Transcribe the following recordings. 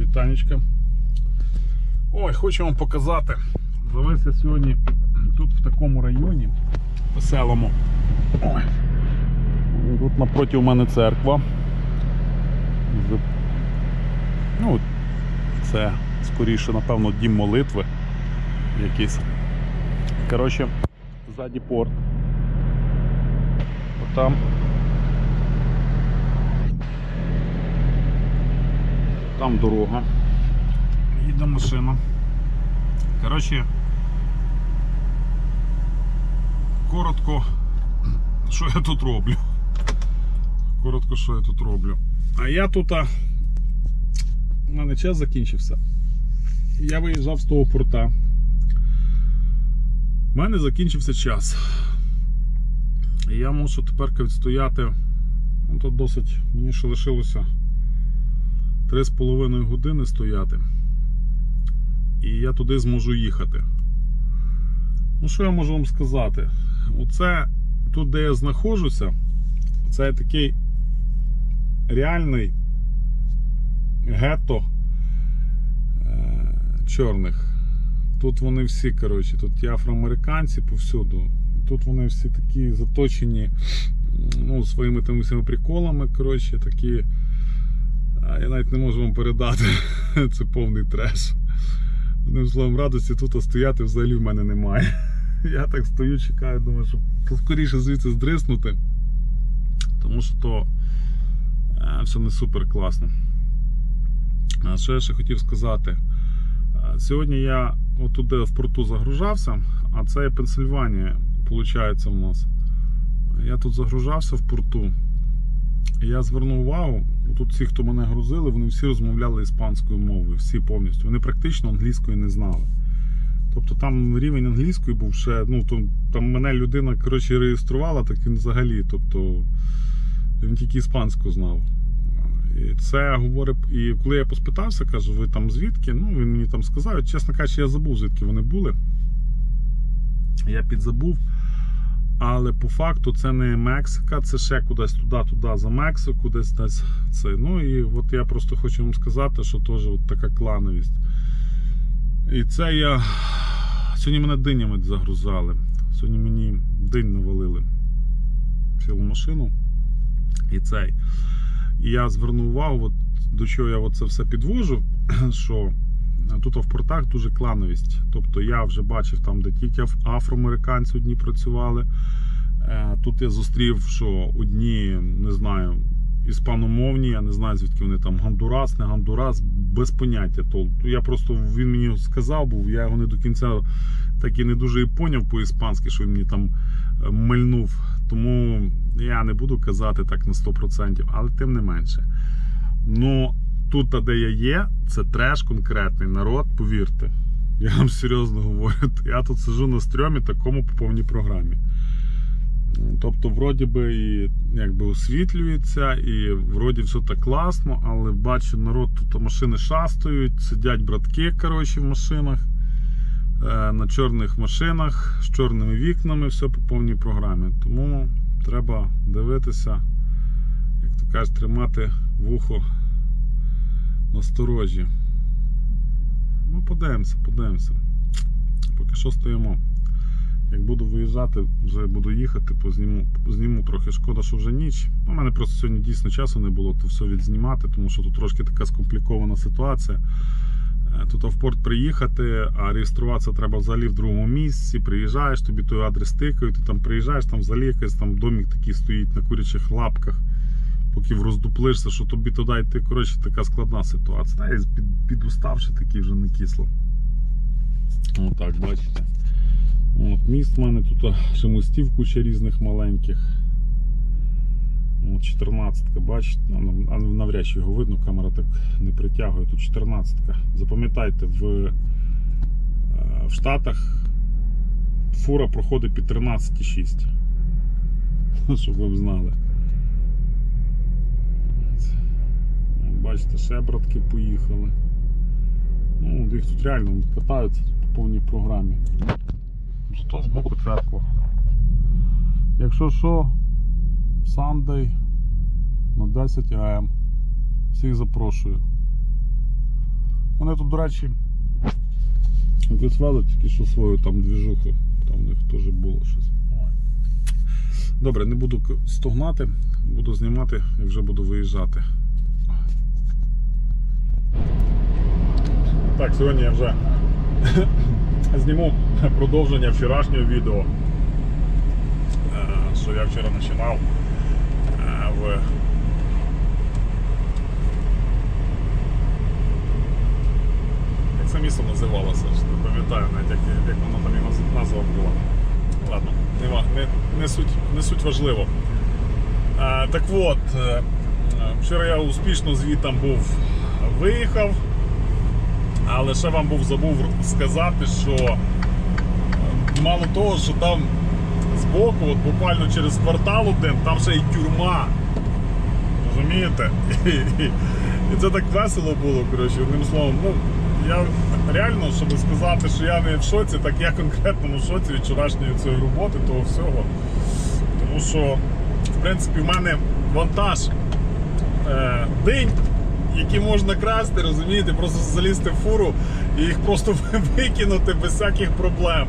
Вітанечка. Ой, хочу вам показати. Завелся сьогодні тут в такому районі веселому. Ой. Тут напроти у мене церква. Ну, це скоріше, напевно, дім молитви якийсь. Коротше, ззаді порт. Отам. Там дорога. Їде машина. Коротше, коротко, що я тут роблю. Коротко, що я тут роблю. А я тут. а, У мене час закінчився. Я виїжджав з того порта. У мене закінчився час. Я мушу тепер відстояти. Ну, тут досить. Мені ще лишилося 3,5 години стояти. І я туди зможу їхати. Ну, що я можу вам сказати? Оце тут, де я знаходжуся, це такий реальний гетто е, чорних. Тут вони всі, коротше, тут є афроамериканці повсюду. Тут вони всі такі заточені ну, своїми тими всіми приколами, коротше, такі. Я навіть не можу вам передати. Це повний треш. Одним словом, радості тут стояти взагалі в мене немає. Я так стою, чекаю, думаю, щоб поскоріше звідси здриснути. Тому що то е, все не супер класно. Що я ще хотів сказати? Е, Сьогодні я отуди в порту загружався, а це є Пенсильванія, виходить, у нас. Я тут загружався в порту. Я звернув увагу, тут всі, хто мене грузили, вони всі розмовляли іспанською мовою, всі повністю. Вони практично англійської не знали. Тобто там рівень англійської був ще, ну то там мене людина коротше, реєструвала, так він взагалі. Тобто він тільки іспанську знав. І це говорить, і коли я поспитався, кажу, ви там звідки? Ну, він мені там сказав, чесно кажучи, я забув, звідки вони були. Я підзабув. Але по факту це не Мексика, це ще кудись туди-туди за Мексику, десь десь це. Ну і от я просто хочу вам сказати, що теж от така клановість. І це я. Сьогодні мене динями загрузали. Сьогодні мені день навалили цілу машину. І цей. І я звернув увагу, от, до чого я це все підвожу, що тут в портах дуже клановість. Тобто я вже бачив там, де тільки афроамериканці одні працювали. Е, Тут я зустрів, що одні, не знаю, іспаномовні, я не знаю, звідки вони там Гондурас, не Гондурас, без поняття. То я просто він мені сказав, був, я його не до кінця так і не дуже і поняв по-іспанськи, що він мені там е, мильнув. Тому я не буду казати так на 100%, але тим не менше. Ну, тут, де я є, це треш конкретний народ, повірте. Я вам серйозно говорю. Я тут сижу на стрьомі такому по повній програмі. Тобто, вроді би і якби освітлюється, і вроді все так класно, але бачу, народ тут машини шастають, сидять братки коротше, в машинах, е, на чорних машинах з чорними вікнами, все по повній програмі. Тому треба дивитися, як то кажуть, тримати вухо насторожі. Ну, подивимося, подивимося. Поки що стоїмо. Як буду виїжджати, вже буду їхати, позніму, зніму трохи шкода, що вже ніч. У мене просто сьогодні дійсно часу не було то все відзнімати, тому що тут трошки така скомплікована ситуація. Е, Тут в порт приїхати, а реєструватися треба взагалі в другому місці. Приїжджаєш, тобі той адрес тикають, ти там приїжджаєш, там взагалі якийсь там домик такий стоїть на курячих лапках, поки роздуплишся, що тобі туди йти. Коротше, така складна ситуація. Та, під, підуставши такий вже не кисло. Отак, бачите. От, міст в мене тут ще мостів куча різних маленьких. От 14 бачите, навряд чи його видно, камера так не притягує. Тут 14 Запам'ятайте, в, е, в Штатах фура проходить під 13,6. Щоб ви б знали. От. От, Бачите, ще братки поїхали. Ну, їх тут реально катаються по повній програмі. Зато з боку церква. Якщо що, Sunday на 10 АМ. Всіх запрошую. Вони тут, до речі, висвали тільки що свою там двіжуху. Там у них теж було щось. Добре, не буду стогнати, буду знімати і вже буду виїжджати. Так, сьогодні я вже зніму продовження вчорашнього відео, е, що я вчора починав е, в Як це місто називалося? Не пам'ятаю навіть, як, як воно там і назва була. Ладно, не, не, суть, не суть важливо. Так от, е, е, вчора я успішно звітом був виїхав, але ще вам був забув сказати, що е, мало того, що там збоку, от буквально через квартал один, там ще й тюрма. Розумієте? І це так весело було, коротше, одним словом. Ну, я реально, щоб сказати, що я не в шоці, так я конкретно в шоці від вчорашньої цієї роботи, того всього. Тому що, в принципі, в мене вантаж е, день, який можна красти, розумієте, просто залізти в фуру і їх просто викинути без всяких проблем.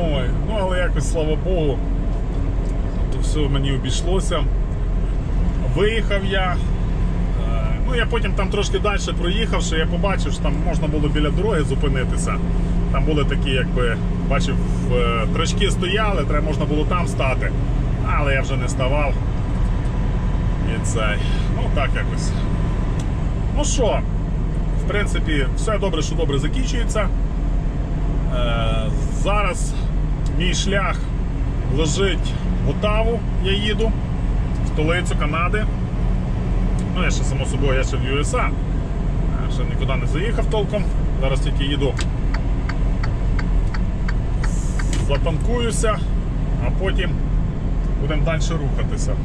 Ой, ну але якось слава Богу, то все мені обійшлося. Виїхав я. Е, Ну, я потім там трошки далі проїхавши, я побачив, що там можна було біля дороги зупинитися. Там були такі, якби, бачив, е, трачки стояли, треба можна було там стати. Але я вже не ставав. І цей. Ну так якось. Ну що, в принципі, все добре, що добре закінчується. Е, зараз мій шлях лежить в Отаву, я їду, в столицю Канади. Ну, я ще само собою, я ще в USA. Е, Ще нікуди не заїхав толком. Зараз тільки їду. Затанкуюся, а потім будемо далі рухатися.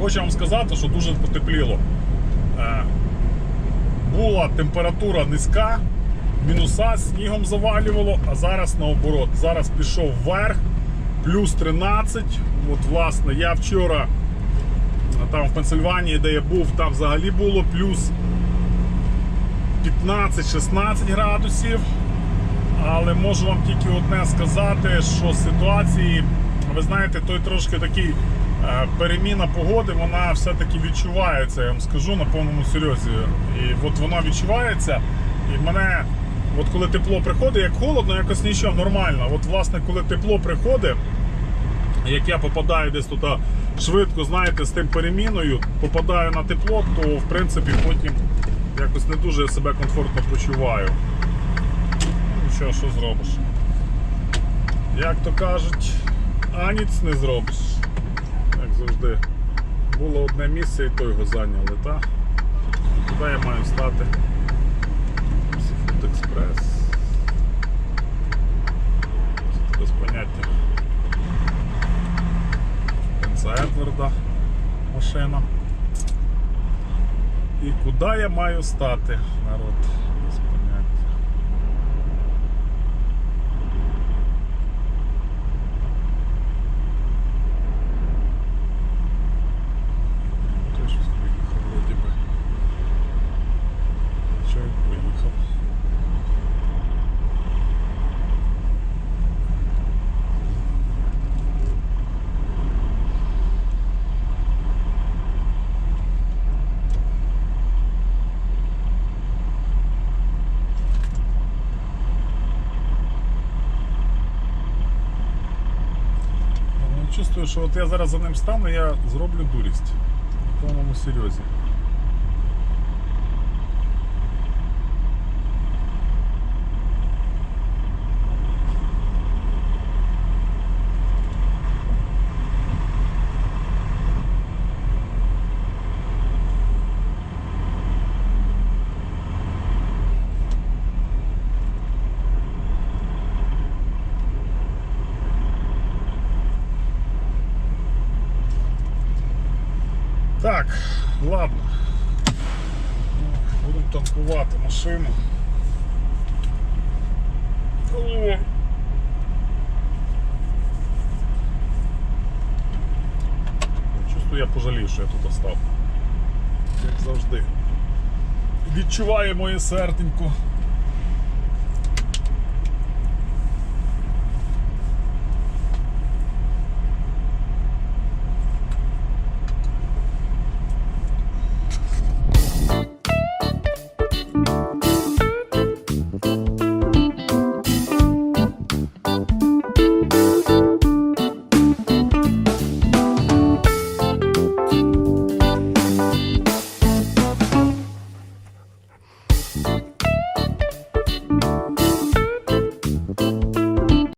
Хочу вам сказати, що дуже потепліло. Е, Була температура низька, мінуса снігом завалювало, а зараз наоборот. Зараз пішов вверх, плюс 13. От, власне, я вчора там в Пенсильванії, де я був, там взагалі було плюс 15-16 градусів. Але можу вам тільки одне сказати, що ситуації, ви знаєте, той трошки такий е, переміна погоди, вона все-таки відчувається, я вам скажу на повному серйозі. І от вона відчувається. І мене, от коли тепло приходить, як холодно, якось нічого нормально. От, власне, коли тепло приходить, як я попадаю десь тут швидко, знаєте, з тим переміною, попадаю на тепло, то в принципі потім якось не дуже себе комфортно почуваю. Ну що, що зробиш? Як то кажуть, аніць не зробиш. Завжди. Було одне місце і то його зайняли, так? Куди я маю стати? Seafood Express. Без поняття. Принца Едварда машина. І куди я маю стати, народ? Без поняття. Той щось поїхав, вроді би. Що він поїхав? Ну, Чувствую, що от я зараз за ним стану, я зроблю дурість. На повному серйозі. Так, ладно. Будемо танкувати машину. Чувствую, я пожалію, що я тут остав. Як завжди. відчуває моє серденько.